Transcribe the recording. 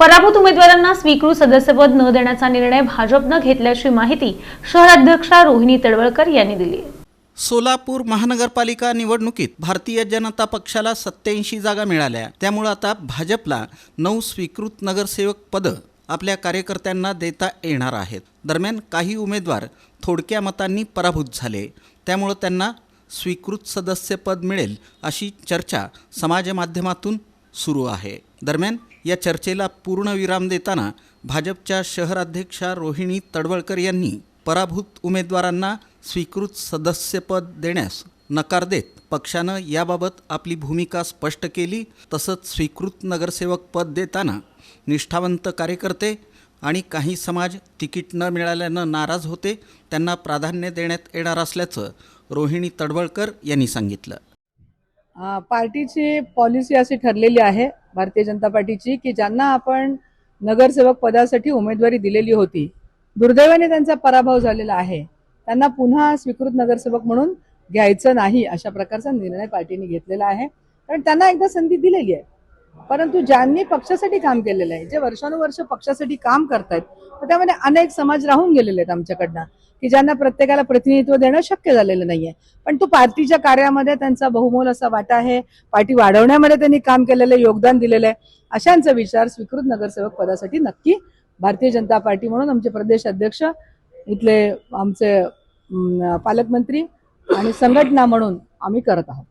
पराभूत उमेदवारांना स्वीकृत सदस्यपद न देण्याचा निर्णय भाजपनं घेतल्याची माहिती शहराध्यक्षा रोहिणी तडवळकर यांनी दिली सोलापूर महानगरपालिका निवडणुकीत भारतीय जनता पक्षाला सत्याऐंशी जागा मिळाल्या. त्यामुळे आता भाजपला नऊ स्वीकृत नगरसेवक पदं आपल्या कार्यकर्त्यांना देता येणार आहेत. दरम्यान काही उमेदवार थोडक्या मतांनी पराभूत झाले. त्यामुळं त्यांना स्वीकृत सदस्यपद मिळेल अशी चर्चा समाजमाध्यमातून सुरू आहे. दरम्यान या चर्चेला पूर्णविराम देताना भाजपच्या शहराध्यक्षा रोहिणी तडवळकर यांनी पराभूत उमेदवारांना स्वीकृत सदस्यपद देण्यास नकार देत पक्षानं याबाबत आपली भूमिका स्पष्ट केली तसंच स्वीकृत नगरसेवक पद देताना निष्ठावंत कार्यकर्ते आणि काही समाज तिकीट न मिळाल्यानं नाराज होते त्यांना प्राधान्य देण्यात येणार असल्याचं रोहिणी तडवळकर यांनी सांगितलं. पार्टीची पॉलिसी अशी ठरलेली आहे भारतीय जनता पार्टीची की ज्यांना आपण नगरसेवक पदासाठी उमेदवारी दिलेली होती. दुर्दैवाने त्यांचा पराभव झालेला आहे. त्यांना पुन्हा स्वीकृत नगरसेवक म्हणून घ्यायचं नाही अशा प्रकारचा निर्णय पार्टीने घेतलेला आहे. कारण त्यांना एकदा संधी दिलेली आहे. परंतु ज्यांनी पक्षासाठी काम केलेलं आहे जे वर्षानुवर्ष पक्षासाठी काम करतायत तर त्यामध्ये अनेक समाज राहून गेलेले आहेत आमच्याकडनं. की ज्यांना प्रत्येकाला प्रतिनिधित्व देणं शक्य झालेलं नाहीये. पण तो पार्टीच्या कार्यामध्ये त्यांचा बहुमोल असा वाटा आहे. पार्टी वाढवण्यामध्ये त्यांनी काम केलेलं आहे, योगदान दिलेलं आहे. अशांचा विचार स्वीकृत नगरसेवक पदासाठी नक्की भारतीय जनता पार्टी म्हणून आमचे प्रदेश अध्यक्ष इथले आमचे पालकमंत्री आणि संघटना म्हणून आम्ही करत आहोत.